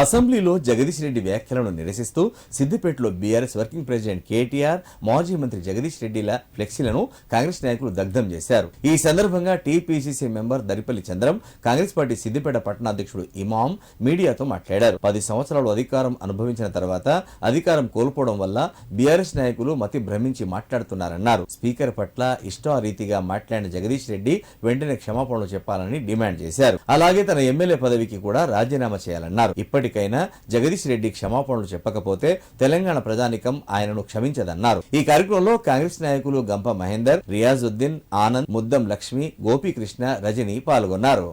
అసెంబ్లీలో జగదీష్ రెడ్డి వ్యాఖ్యలను నిరసిస్తూ సిద్దిపేటలో బీఆర్ఎస్ వర్కింగ్ ప్రెసిడెంట్ కేటీఆర్ మాజీ మంత్రి జగదీష్ రెడ్డిల ఫ్లెక్సీలను కాంగ్రెస్ నాయకులు దగ్ధం చేశారు. ఈ సందర్భంగా TPCC member Daripalli Chandram Congress party Siddipet పట్టణాధ్యక్షుడు Imam Imam మీడియాతో మాట్లాడారు. పది సంవత్సరాలు అధికారం అనుభవించిన తర్వాత అధికారం కోల్పోవడం వల్ల బీఆర్ఎస్ నాయకులు మతి భ్రమించి మాట్లాడుతున్నారన్నారు. స్పీకర్ పట్ల ఇష్టారీతిగా మాట్లాడిన జగదీష్ రెడ్డి వెంటనే క్షమాపణలు చెప్పాలని డిమాండ్ చేశారు. అలాగే తన ఎమ్మెల్యే పదవికి కూడా రాజీనామా చేయాలన్నారు. ఇప్పటికైనా జగదీష్ రెడ్డి క్షమాపణలు చెప్పకపోతే తెలంగాణ ప్రజానికం ఆయనను క్షమించదన్నారు. ఈ కార్యక్రమంలో కాంగ్రెస్ నాయకులు గంప మహేందర్ రియాజుద్దీన్ ఆనంద్ ముద్దం లక్ష్మి గోపీకృష్ణ రజని పాల్గొన్నారు.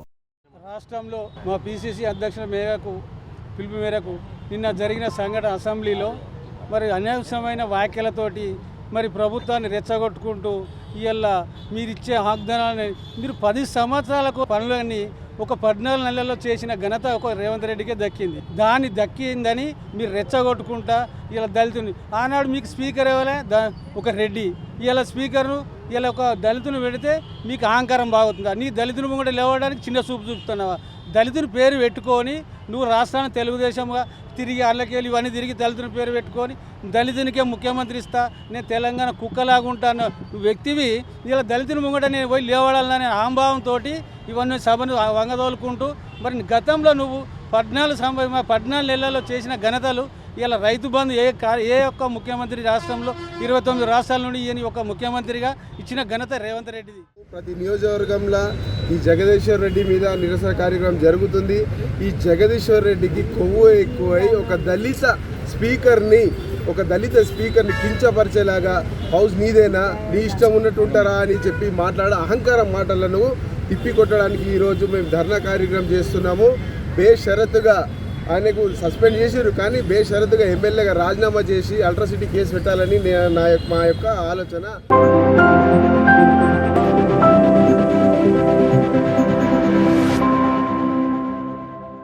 రాష్ట్రంలో మా పిసిసి అధ్యక్షుల మేరకు పిలుపు మేరకు నిన్న జరిగిన సంఘటన అసెంబ్లీలో మరి అనవసరమైన వ్యాఖ్యలతోటి మరి ప్రభుత్వాన్ని రెచ్చగొట్టుకుంటూ ఇవాళ మీరు ఇచ్చే వాగ్దానాలని మీరు పది సంవత్సరాలకు పనులన్నీ ఒక పద్నాలుగు నెలల్లో చేసిన ఘనత ఒక రేవంత్ రెడ్డికే దక్కింది. దాన్ని దక్కిందని మీరు రెచ్చగొట్టుకుంటా ఇలా దళితుని ఆనాడు మీకు స్పీకర్ ఇవ్వలే దా ఒక రెడ్డి. ఇలా స్పీకర్ను ఇలా ఒక దళితుని పెడితే మీకు అహంకారం బాగుతుందా నీ దళితుని ముంగట లేవడానికి చిన్న చూపు చూపుతున్నావా? దళితుని పేరు పెట్టుకొని నువ్వు రాష్ట్రాన్ని తెలుగుదేశంగా తిరిగి అల్లకేళ్ళు ఇవన్నీ తిరిగి దళితుని పేరు పెట్టుకొని దళితునికే ముఖ్యమంత్రి ఇస్తా నేను తెలంగాణ కుక్కలాగుంటాను. వ్యక్తివి ఇలా దళితుని ముంగట నేను పోయి లేవడాలనే ఆంభావంతో ఇవన్నీ సభను వంగదోలుకుంటూ మరి గతంలో నువ్వు పద్నాలుగు సంవ పద్నాలుగు నెలల్లో చేసిన ఘనతలు ఇలా రైతు బంధు ఏ ఏ ఒక్క ముఖ్యమంత్రి రాష్ట్రంలో ఇరవై తొమ్మిది రాష్ట్రాల నుండి ఈయన ఒక ముఖ్యమంత్రిగా ఇచ్చిన ఘనత రేవంత్ రెడ్డిది. ప్రతి నియోజకవర్గంలో ఈ జగదీశ్వర్ రెడ్డి మీద నిరసన కార్యక్రమం జరుగుతుంది. ఈ జగదీశ్వర్ రెడ్డికి కొవ్వు ఎక్కువై ఒక దళిత స్పీకర్ని ఒక దళిత స్పీకర్ని కించపరిచేలాగా హౌస్ నీదేనా నీ ఇష్టం ఉన్నట్టు ఉంటారా అని చెప్పి మాట్లాడే అహంకారం మాటలను తిప్పికొట్టడానికి ఈరోజు మేము ధర్నా కార్యక్రమం చేస్తున్నాము. బేషరతుగా ఆయనకు సస్పెండ్ చేశారు కానీ బేషరతుగా ఎమ్మెల్యేగా రాజీనామా చేసి అల్ట్రాసిటీ కేసు పెట్టాలని నా యొక్క మా యొక్క ఆలోచన.